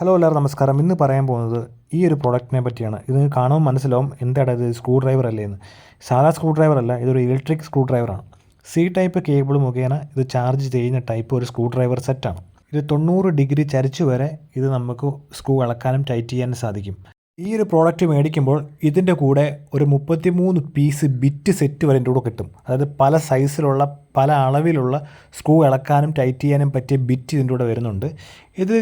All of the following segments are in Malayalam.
ഹലോ എല്ലാവരും നമസ്കാരം. ഇന്ന് പറയാൻ പോകുന്നത് ഈ ഒരു പ്രോഡക്റ്റിനെ പറ്റിയാണ്. ഇത് കാണുമ്പോൾ മനസ്സിലാവും എന്താണ് ഇത് സ്ക്രൂ ഡ്രൈവർ അല്ലേ എന്ന്. സാധാ സ്ക്രൂ ഡ്രൈവർ അല്ല ഇതൊരു ഇലക്ട്രിക് സ്ക്രൂ ഡ്രൈവറാണ് സി ടൈപ്പ് കേബിൾ മുഖേന ഇത് ചാർജ് ചെയ്യുന്ന ടൈപ്പ് ഒരു സ്ക്രൂ ഡ്രൈവർ സെറ്റാണ് ഇത് തൊണ്ണൂറ് ഡിഗ്രി ചരിച്ചു വരെ ഇത് നമുക്ക് സ്ക്രൂ അളക്കാനും ടൈറ്റ് ചെയ്യാനും സാധിക്കും. ഈ ഒരു പ്രോഡക്റ്റ് മേടിക്കുമ്പോൾ ഇതിന്റെ കൂടെ ഒരു മുപ്പത്തിമൂന്ന് പീസ് ബിറ്റ് സെറ്റ് വരെ എന്റെ കൂടെ കിട്ടും. അതായത് പല സൈസിലുള്ള പല അളവിലുള്ള സ്ക്രൂ ഇളക്കാനും ടൈറ്റ് ചെയ്യാനും പറ്റിയ ബിറ്റ് ഇതിന്റെ കൂടെ വരുന്നുണ്ട്. ഇത്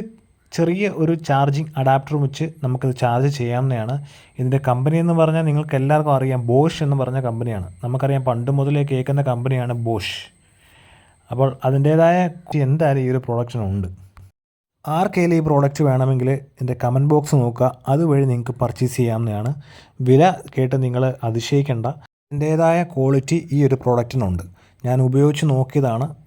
ചെറിയ ഒരു ചാർജിങ് അഡാപ്റ്റർ വെച്ച് നമുക്കത് ചാർജ് ചെയ്യാവുന്നതാണ്. ഇതിന്റെ കമ്പനി എന്ന് പറഞ്ഞാൽ നിങ്ങൾക്ക് എല്ലാവർക്കും അറിയാം ബോഷ് എന്ന് പറഞ്ഞ കമ്പനിയാണ്. നമുക്കറിയാം പണ്ട് മുതലേ കേൾക്കുന്ന കമ്പനിയാണ് ബോഷ് അപ്പോൾ അതിന്റേതായ എന്തായാലും ഈ ഒരു പ്രോഡക്റ്റിനുണ്ട് ആർക്കെങ്കിലും ഈ പ്രോഡക്റ്റ് വേണമെങ്കിൽ എന്റെ കമന്റ് ബോക്സ് നോക്കുക. അതുവഴി നിങ്ങൾക്ക് പർച്ചേസ് ചെയ്യാവുന്നതാണ്. വില കേട്ട് നിങ്ങൾ അതിശയിക്കേണ്ട. എന്റേതായ ക്വാളിറ്റി ഈ ഒരു പ്രോഡക്റ്റിനുണ്ട്. ഞാൻ ഉപയോഗിച്ച് നോക്കിയതാണ്.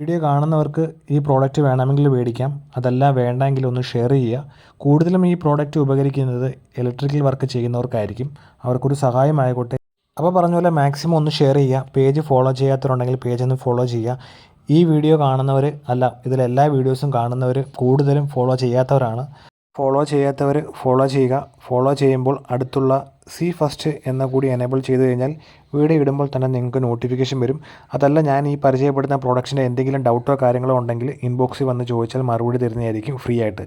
വീഡിയോ കാണുന്നവർക്ക് ഈ പ്രോഡക്റ്റ് വേണമെങ്കിൽ മേടിക്കാം. അതല്ല വേണ്ടെങ്കിൽ ഒന്ന് ഷെയർ ചെയ്യുക. കൂടുതലും ഈ പ്രോഡക്റ്റ് ഉപകരിക്കുന്നത് ഇലക്ട്രിക്കൽ വർക്ക് ചെയ്യുന്നവർക്കായിരിക്കും. അവർക്കൊരു സഹായമായിക്കോട്ടെ. അപ്പോൾ പറഞ്ഞ പോലെ മാക്സിമം ഒന്ന് ഷെയർ ചെയ്യുക. പേജ് ഫോളോ ചെയ്യാത്തവരുണ്ടെങ്കിൽ പേജ് ഒന്ന് ഫോളോ ചെയ്യുക. ഈ വീഡിയോ കാണുന്നവർ അല്ല ഇതിലെല്ലാ വീഡിയോസും കാണുന്നവർ കൂടുതലും ഫോളോ ചെയ്യാത്തവരാണ്. ഫോളോ ചെയ്യാത്തവർ ഫോളോ ചെയ്യുക. ഫോളോ ചെയ്യുമ്പോൾ അടുത്തുള്ള സി ഫസ്റ്റ് എന്ന കൂടി എനേബിൾ ചെയ്ത് കഴിഞ്ഞാൽ വീഡിയോ ഇടുമ്പോൾ തന്നെ നിങ്ങൾക്ക് നോട്ടിഫിക്കേഷൻ വരും. അതല്ല ഞാൻ ഈ പരിചയപ്പെടുന്ന പ്രോഡക്റ്റിന്റെ എന്തെങ്കിലും ഡൗട്ടോ കാര്യങ്ങളോ ഉണ്ടെങ്കിൽ ഇൻബോക്സിൽ വന്ന് ചോദിച്ചാൽ മറുപടി തരുന്നതായിരിക്കും ഫ്രീ ആയിട്ട്.